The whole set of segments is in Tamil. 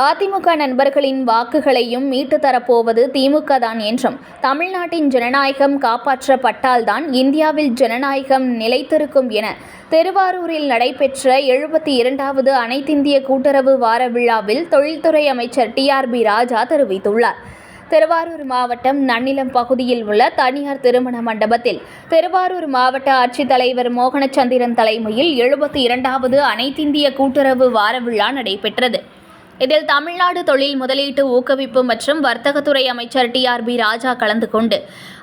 அதிமுக நண்பர்களின் வாக்குகளையும் மீட்டு தரப்போவது திமுக தான் என்றும் தமிழ்நாட்டின் ஜனநாயகம் காப்பாற்றப்பட்டால்தான் இந்தியாவில் ஜனநாயகம் நிலைத்திருக்கும் என திருவாரூரில் நடைபெற்ற எழுபத்தி இரண்டாவது அனைத்திந்திய கூட்டுறவு வார விழாவில் தொழில்துறை அமைச்சர் டிஆர்பி ராஜா தெரிவித்துள்ளார். திருவாரூர் மாவட்டம் நன்னிலம் பகுதியில் உள்ள தனியார் திருமண மண்டபத்தில் திருவாரூர் மாவட்ட ஆட்சித்தலைவர் மோகனச்சந்திரன் தலைமையில் எழுபத்தி இரண்டாவது அனைத்திந்திய கூட்டுறவு வார விழா நடைபெற்றது. இதில் தமிழ்நாடு தொழில் முதலீட்டு ஊக்குவிப்பு மற்றும் வர்த்தகத்துறை அமைச்சர் டிஆர்பி ராஜா கலந்து கொண்டு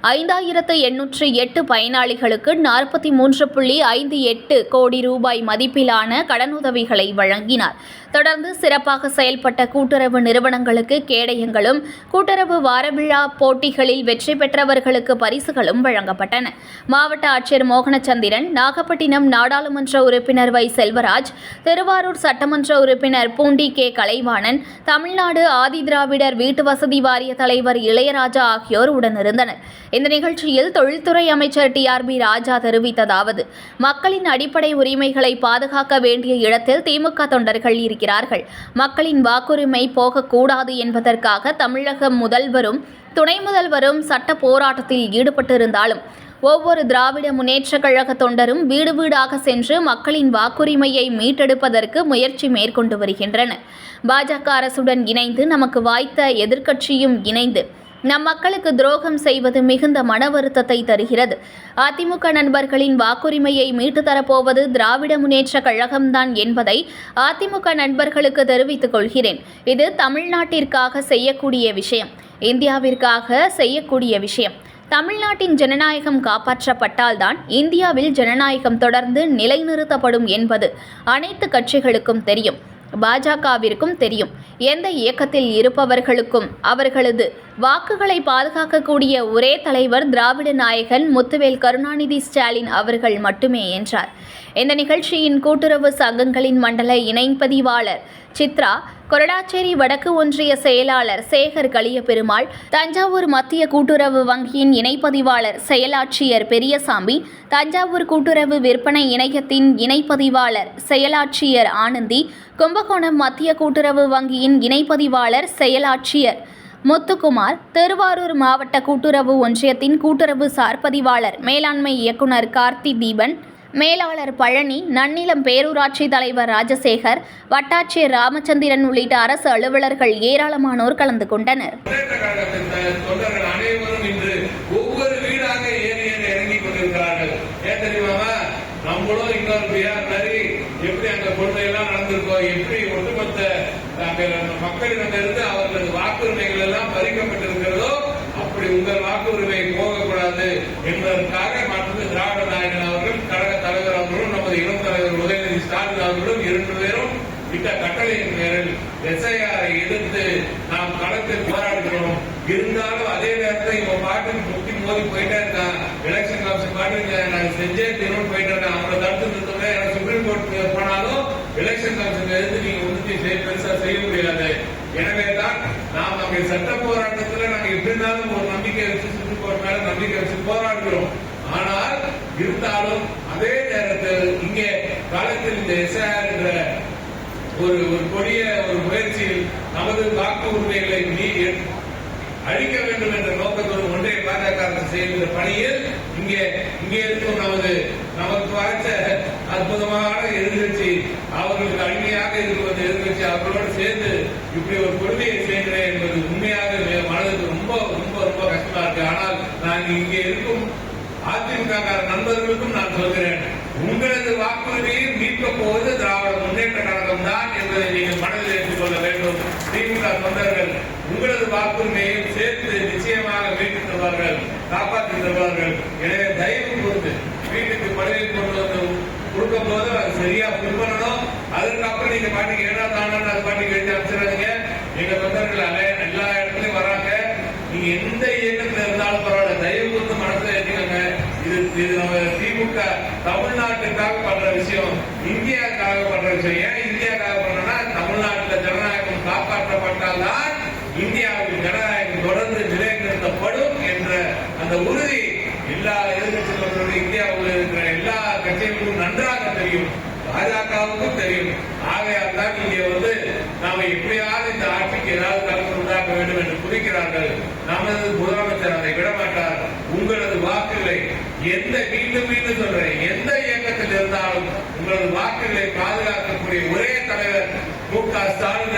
ஐந்தாயிரத்து எண்ணூற்று எட்டு பயனாளிகளுக்கு நாற்பத்தி மூன்று புள்ளி ஐந்து எட்டு கோடி ரூபாய் மதிப்பிலான கடனுதவிகளை வழங்கினார். தொடர்ந்து சிறப்பாக செயல்பட்ட கூட்டுறவு நிறுவனங்களுக்கு கேடயங்களும் கூட்டுறவு வாரவிழா போட்டிகளில் வெற்றி பெற்றவர்களுக்கு பரிசுகளும் வழங்கப்பட்டன. மாவட்ட ஆட்சியர் மோகனச்சந்திரன் நாகப்பட்டினம் நாடாளுமன்ற உறுப்பினர் வை. செல்வராஜ் திருவாரூர் சட்டமன்ற உறுப்பினர் பூண்டி கே. கலைவாணன் தமிழ்நாடு ஆதிதிராவிடர் வீட்டு வசதி வாரிய தலைவர் இளையராஜா ஆகியோர் உடனிருந்தனர். இந்த நிகழ்ச்சியில் தொழில்துறை அமைச்சர் டிஆர்பி ராஜா தெரிவித்ததாவது மக்களின் அடிப்படை உரிமைகளை பாதுகாக்க வேண்டிய இடத்தில் திமுக தொண்டர்கள் இருக்கிறார்கள் மக்களின் வாக்குரிமை போகக்கூடாது என்பதற்காக தமிழக முதல்வரும் துணை முதல்வரும் சட்ட போராட்டத்தில் ஈடுபட்டிருந்தாலும் ஒவ்வொரு திராவிட முன்னேற்றக் கழக தொண்டரும் வீடு வீடாக சென்று மக்களின் வாக்குரிமையை மீட்டெடுப்பதற்கு முயற்சி மேற்கொண்டு வருகின்றனர். பாஜக அரசுடன் இணைந்து நமக்கு வாய்த்த எதிர்க்கட்சியும் இணைந்து நம் மக்களுக்கு துரோகம் செய்வது மிகுந்த மன வருத்தத்தை தருகிறது. அதிமுக நண்பர்களின் வாக்குரிமையை மீட்டு தரப்போவது திராவிட முன்னேற்ற கழகம்தான் என்பதை அதிமுக நண்பர்களுக்கு தெரிவித்துக் கொள்கிறேன். இது தமிழ்நாட்டிற்காக செய்யக்கூடிய விஷயம். இந்தியாவிற்காக செய்யக்கூடிய விஷயம். தமிழ்நாட்டின் ஜனநாயகம் காப்பாற்றப்பட்டால்தான் இந்தியாவில் ஜனநாயகம் தொடர்ந்து நிலைநிறுத்தப்படும் என்பது அனைத்து கட்சிகளுக்கும் தெரியும். பாஜகவிற்கும் தெரியும். எந்த இயக்கத்தில் இருப்பவர்களுக்கும் அவர்களது வாக்குகளை பாதுகாக்கக்கூடிய ஒரே தலைவர் திராவிட நாயகன் முத்துவேல் கருணாநிதி ஸ்டாலின் அவர்கள் மட்டுமே என்றார். இந்த நிகழ்ச்சியின் கூட்டுறவு சங்கங்களின் மண்டல இணைப்பதிவாளர் சித்ரா கொரடாச்சேரி வடக்கு ஒன்றிய செயலாளர் சேகர் களியபெருமாள் தஞ்சாவூர் மத்திய கூட்டுறவு வங்கியின் இணைப்பதிவாளர் செயலாட்சியர் பெரியசாமி தஞ்சாவூர் கூட்டுறவு விற்பனை இணையத்தின் இணைப்பதிவாளர் செயலாட்சியர் ஆனந்தி கும்பகோணம் மத்திய கூட்டுறவு வங்கியின் இணைப்பதிவாளர் செயலாட்சியர் முத்துக்குமார் திருவாரூர் மாவட்ட கூட்டுறவு ஒன்றியத்தின் கூட்டுறவு சார்பதிவாளர் மேலாண்மை இயக்குனர் கார்த்தி தீபன் மேலாளர் பழனி நன்னிலம் பேரூராட்சி தலைவர் ராஜசேகர் வட்டாட்சியர் ராமச்சந்திரன் உள்ளிட்ட அரசு அலுவலர்கள் ஏராளமானோர் கலந்து கொண்டனர். நம்மளும் இன்னொரு பிஆர் மாதிரி எப்படி அங்க நடந்திருக்கோம் எப்படி ஒட்டுமொத்த அங்க மக்களிடமிருந்து அவர்களது வாக்குரிமைகள் எல்லாம் பறிக்கப்பட்டிருக்கிறதோ அப்படி உங்கள் வாக்குரிமை போகக்கூடாது என்பதற்காக மற்றது திராவிட நாயகன் அவர்கள் கழக தலைவர் அவர்களும் நமது இளம் தலைவர் உதயநிதி ஸ்டாலின் அவர்களும் இரண்டு இந்த கட்டளையின் பேரில் எஸ்ஐஆரை எதிர்த்து நாம் களத்தில் போராடுகிறோம். இருந்தாலும் அதே நேரத்தில் இவன் பாட்டுக்கு முக்கி மோதி போயிட்டே இருக்கான் எலெக்ஷன் கமிஷன் பாட்டுக்கு நான் செஞ்சே தினம் போயிட்டேன் இருக்கேன் அவங்களை தடுத்து நிறுத்தவே எனக்கு சுப்ரீம் கோர்ட் போனாலும் எலெக்ஷன் கமிஷன் எதிர்த்து நீங்க ஒன்றும் செய்ய பெருசா செய்ய முடியாது. எனவே தான் நாம் நம்முடைய சட்ட போராட்டத்துல நாங்க எப்படி இருந்தாலும் ஒரு நம்பிக்கை வச்சு சுப்ரீம் கோர்ட் மேல நம்பிக்கை வச்சு போராடுகிறோம். ஆனால் இருந்தாலும் அதே நேரத்தில் இங்கே காலத்தில் இந்த எஸ்ஐஆர் ஒரு ஒரு கொடிய ஒரு முயற்சியில் நமது வாக்கு உரிமைகளை நீ அழிக்க வேண்டும் என்ற நோக்கத்தோடு ஒன்றிய பாஜக செய்கின்ற பணியில் இங்கே இங்கே இருக்கும் நமது நமக்கு வாய்ச்ச அற்புதமான எதிர்கட்சி அவர்களுக்கு அடிமையாக இருக்கிற எதிர்கட்சி அவர்களோடு சேர்ந்து இப்படி ஒரு கொடுமையை செய்கிறேன் என்பது உண்மையாக என் மனதுக்கு ரொம்ப ரொம்ப ரொம்ப கஷ்டமா இருக்கு. ஆனால் நான் இங்கே இருக்கும் அதிமுக நண்பர்களுக்கும் நான் சொல்கிறேன் உங்களது வாக்குறுதியை மீட்கப் போவது திராவிட முன்னேற்ற கழகம் தான் என்பதை நீங்கள் மனதில் ஏற்றுக் கொள்ள வேண்டும் திமுக தொண்டர்கள் உங்களது வாக்குரிமையும் சேர்த்து நிச்சயமாக மீட்டு தருவார்கள் காப்பாற்றி தருவார்கள். எனவே தயவு கூர்ந்து வீட்டுக்கு பணியில் கொண்டு வந்து கொடுக்கும் போது அது சரியா புல் அதுக்கப்புறம் நீங்க பாட்டுக்கு ஏன்னா தானே அது பாட்டுக்கு எழுதி அமைச்சிடாதீங்க எங்க தொண்டர்கள் எல்லா இடத்துலயும் வராங்க. நீங்க எந்த இயக்கத்துல இருந்தாலும் பரவாயில்ல. தயவு கூர்ந்து மனசுல ஏற்றிக்கோங்க இது இது நம்ம திமுக தமிழ்நாட்டுக்காக பண்ற விஷயம் இந்தியாவுக்காக பண்ற விஷயம். ஏன் இந்தியாவுக்காக பண்ற தமிழ்நாட்டுல ஜனநாயகம் காப்பாற்றப்பட்டால்தான் இந்தியாவில் ஜனநாயகம் தொடர்ந்து நிலைநிறுத்தப்படும் என்ற அந்த உறுதி எல்லா எதிர்கட்சிகளும் இந்தியாவில் இருக்கிற எல்லா நன்றாக தெரியும். பாஜகவுக்கும் தெரியும். ஆகையால் தான் இங்கே வந்து நாம எப்படியாவது இந்த ஆட்சிக்கு ஏதாவது கலந்து உண்டாக்க வேண்டும் என்று இருக்கிறார்கள் நமது முதலமைச்சர் அதை விடமாட்டார். உங்களது வாக்குகளை எந்த மீண்டும் மீண்டும் சொல்றேன் எந்த இயக்கத்தில் இருந்தாலும் உங்களது வாக்குகளை பாதுகாக்கக்கூடிய ஒரே தலைவர் மு க ஸ்டாலின்